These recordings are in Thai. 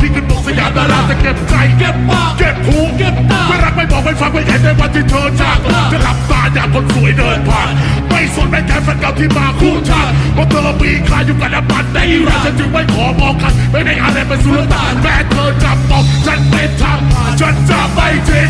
พี่ขึ้นบกสยามดาราจะเก็บใจเก็บปากเก็บหูเก็บตาไม่รักไม่บอกไม่ฟังไม่เห็นในวันที่เธอจากจะหลับตาอย่างคนสวยเดินผ่านไม่สนไม่แคร์แฟนเก่าที่มาคู่ชาติเพราะเธอมีค่าอยู่กับน้ำมันในรักฉันจึงไม่ขอมองกันไม่ได้อะไรเป็นสุลต่านแม้เธอจับตอกฉันเป็นทางฉันจะไม่ทิ้ง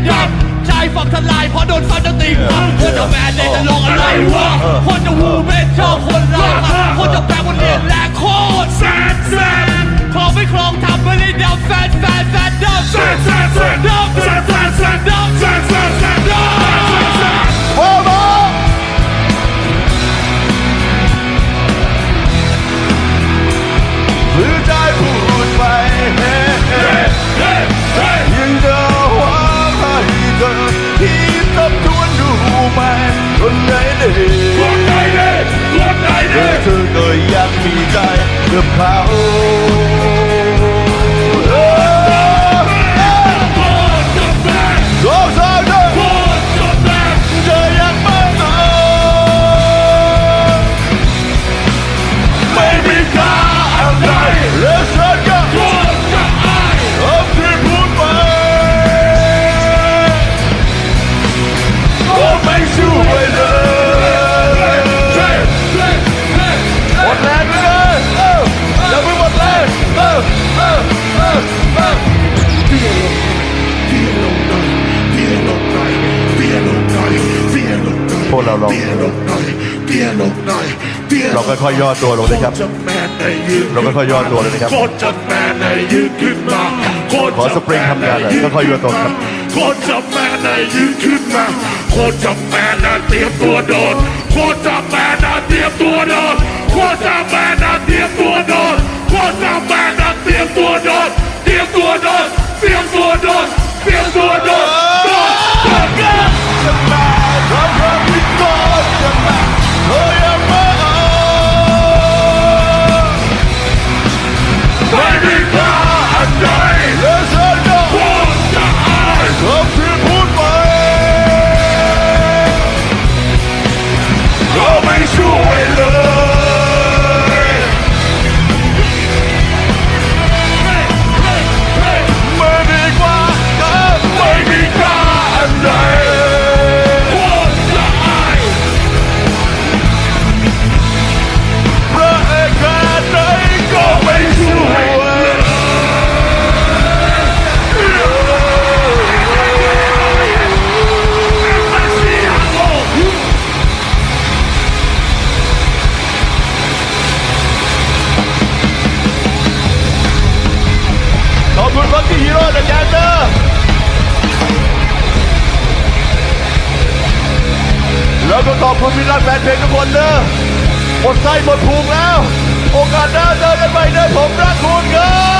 ำใจคนใจดำใจฝักทลายเพราะโดนฟันจะติ่งคนจะแมนในจะลองอะไรวะคนจะหูไม่ชอบคนรักคนจะแปลบนเรียนแรงโคตรแซดแซดคลองไม่คลองทำไม่ได้ดำแฟนแฟนแฟนดำแซดแซดแซดด หนึ่งลดหน่อยดิลดหน่อยดิเธอก็ยังมีใจเพื่อเขา พวกเราลองเตี้ยลงหน่อยเตี้ยลงหน่อยเตี้ยลงหน่อยเราค่อยๆย่อตัวลงนะครับโตรจะแมนในยืนเราค่อยๆย่อตัวเลยนะครับโคตรจะแมนในยืนขึ้นมาโคตรขอสปริงทำงานหน่อยค่อยๆย่อตัวครับโคตรจะแมนในยืนขึ้นมาโคตรจะแมนนะเตรียมตัวโดนโคตรจะแมนนะเตรียมตัวโดนโคตรจะแมนนะเตรีย คุณมิตรรักแฟนเพลงทุกคนเด้อหมดไส้หมดพุงแล้ว โอกาสหน้าเจอกันใหม่เด้อผมรักคุณครับ